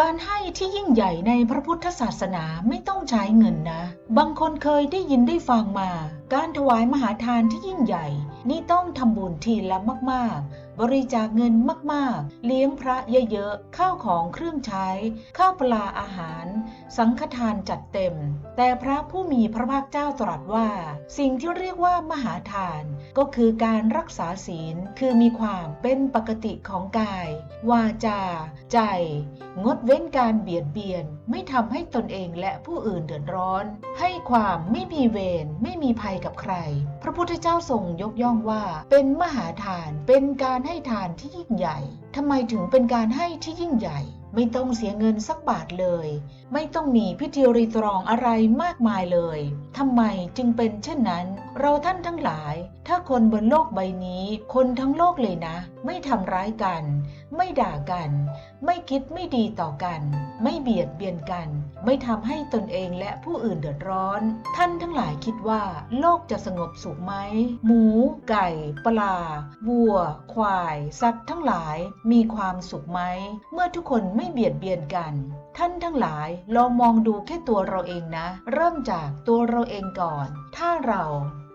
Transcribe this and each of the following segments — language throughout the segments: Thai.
การให้ที่ยิ่งใหญ่ในพระพุทธศาสนาไม่ต้องใช้เงินนะ บางคนเคยได้ยินได้ฟังมา การถวายมหาทานที่ยิ่งใหญ่ นี่ต้องทำบุญทีละมากๆ บริจาคเงินมากๆ เลี้ยงพระเยอะๆ ข้าวของเครื่องใช้ ข้าวปลาอาหาร สังฆทานจัดเต็ม แต่พระผู้มีพระภาคเจ้าตรัสว่า สิ่งที่เรียกว่ามหาทาน ก็คือการรักษาศีล คือมีความเป็นปกติของกาย วาจา ใจ งดเว้นการเบียดเบียน ไม่ทำให้ตนเองและผู้อื่นเดือดร้อน ให้ความไม่มีเวรไม่มีภัยกับใคร พระพุทธเจ้าทรงยกย่องว่า เป็นมหาทาน เป็นการให้ให้ทานที่ยิ่งใหญ่ ทำไมถึงเป็นการให้ที่ยิ่งใหญ่ ไม่ต้องเสียเงินสักบาทเลย ไม่ต้องมีพิธีรีตรองอะไรมากมายเลยทำไมจึงเป็นเช่นนั้น เราท่านทั้งหลาย ถ้าคนบนโลกใบนี้ คนทั้งโลกเลยนะ ไม่ทำร้ายกัน ไม่ด่ากัน ไม่คิดไม่ดีต่อกัน ไม่เบียดเบียนกัน ไม่ทำให้ตนเองและผู้อื่นเดือดร้อน ท่านทั้งหลายคิดว่า โลกจะสงบสุขไหม หมู ไก่ ปลา วัว ควาย สัตว์ทั้งหลายมีความสุขไหม เมื่อทุกคนไม่เบียดเบียนกัน ท่านทั้งหลายลองมองดูแค่ตัวเราเองนะ เริ่มจากตัวเราเองก่อน ถ้าเรา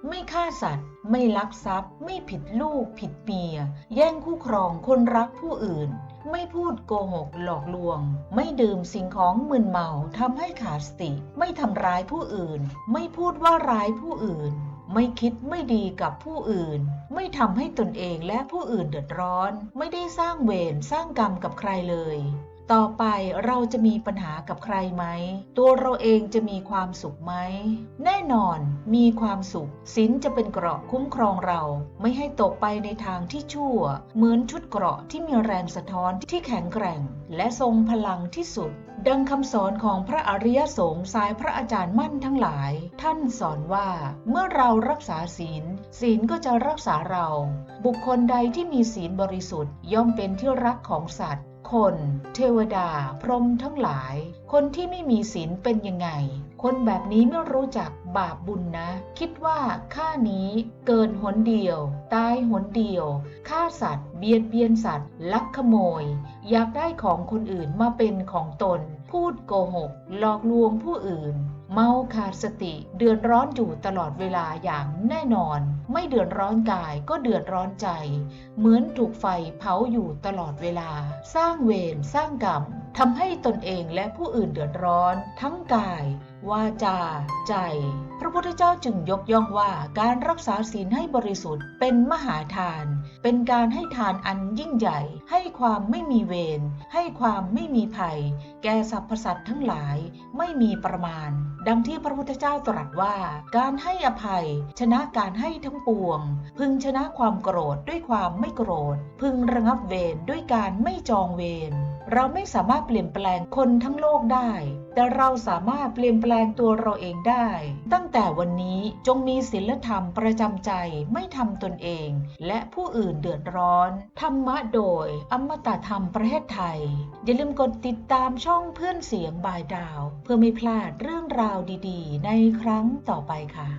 ไม่ฆ่าสัตว์ ไม่ลักทรัพย์ ไม่ผิดลูก ผิดเมีย แย่งคู่ครองคนรักผู้อื่น ไม่พูดโกหกหลอกลวง ไม่ดื่มสิ่งของมึนเมาทำให้ขาดสติ ไม่ทำร้ายผู้อื่น ไม่พูดว่าร้ายผู้อื่น ไม่คิดไม่ดีกับผู้อื่น ไม่ทำให้ตนเองและผู้อื่นเดือดร้อน ไม่ได้สร้างเวรสร้างกรรมกับใครเลย ต่อไปเราจะมีปัญหากับใครไหม ตัวเราเองจะมีความสุขไหม แน่นอนมีความสุขศีลจะเป็นเกราะคุ้มครองเรา ไม่ให้ตกไปในทางที่ชั่ว เหมือนชุดเกราะที่มีแรงสะท้อนที่แข็งแกร่ง และทรงพลังที่สุด ดังคำสอนของพระอริยสงฆ์สายพระอาจารย์มั่นทั้งหลาย ท่านสอนว่า เมื่อเรารักษาศีล ศีลก็จะรักษาเรา บุคคลใดที่มีศีลบริสุทธิ์ย่อมเป็นที่รักของสัตว์ คน เทวดา พรหมทั้งหลาย คนที่ไม่มีศีลเป็นยังไง คนแบบนี้ไม่รู้จักบาปบุญนะ คิดว่าข้านี้เกิดหนเดียว ตายหนเดียวฆ่าสัตว์ เบียดเบียนสัตว์ ลักขโมย อยากได้ของคนอื่นมาเป็นของตน พูดโกหก หลอกลวงผู้อื่น เมาขาดสติ เดือดร้อนอยู่ตลอดเวลาอย่างแน่นอน ไม่เดือดร้อนกายก็เดือดร้อนใจ เหมือนถูกไฟเผาอยู่ตลอดเวลา สร้างเวรสร้างกรรม ทำให้ตนเองและผู้อื่นเดือดร้อน ทั้งกาย วาจา ใจ พระพุทธเจ้าจึงยกย่องว่าการรักษาศีลให้บริสุทธิ์เป็นมหาทาน เป็นการให้ทานอันยิ่งใหญ่ ให้ความไม่มีเวร ให้ความไม่มีภัย แก่สรรพสัตว์ทั้งหลาย ไม่มีประมาณ ดังที่พระพุทธเจ้าตรัสว่า การให้อภัย ชนะการให้ทั้งปวง พึงชนะความโกรธด้วยความไม่โกรธ พึงระงับเวรด้วยการไม่จองเวร เราไม่สามารถเปลี่ยนแปลงคนทั้งโลกได้ แต่เราสามารถเปลี่ยนแปลงตัวเราเองได้ ตั้งแต่วันนี้จงมีศีลธรรมประจำใจไม่ทำตนเอง และผู้อื่นเดือดร้อน ธรรมะโดยอมตะธรรมประเทศไทย อย่าลืมกดติดตามช่องเพื่อนเสียงบายดาว เพื่อไม่พลาดเรื่องราวดี ๆ ในครั้งต่อไปค่ะ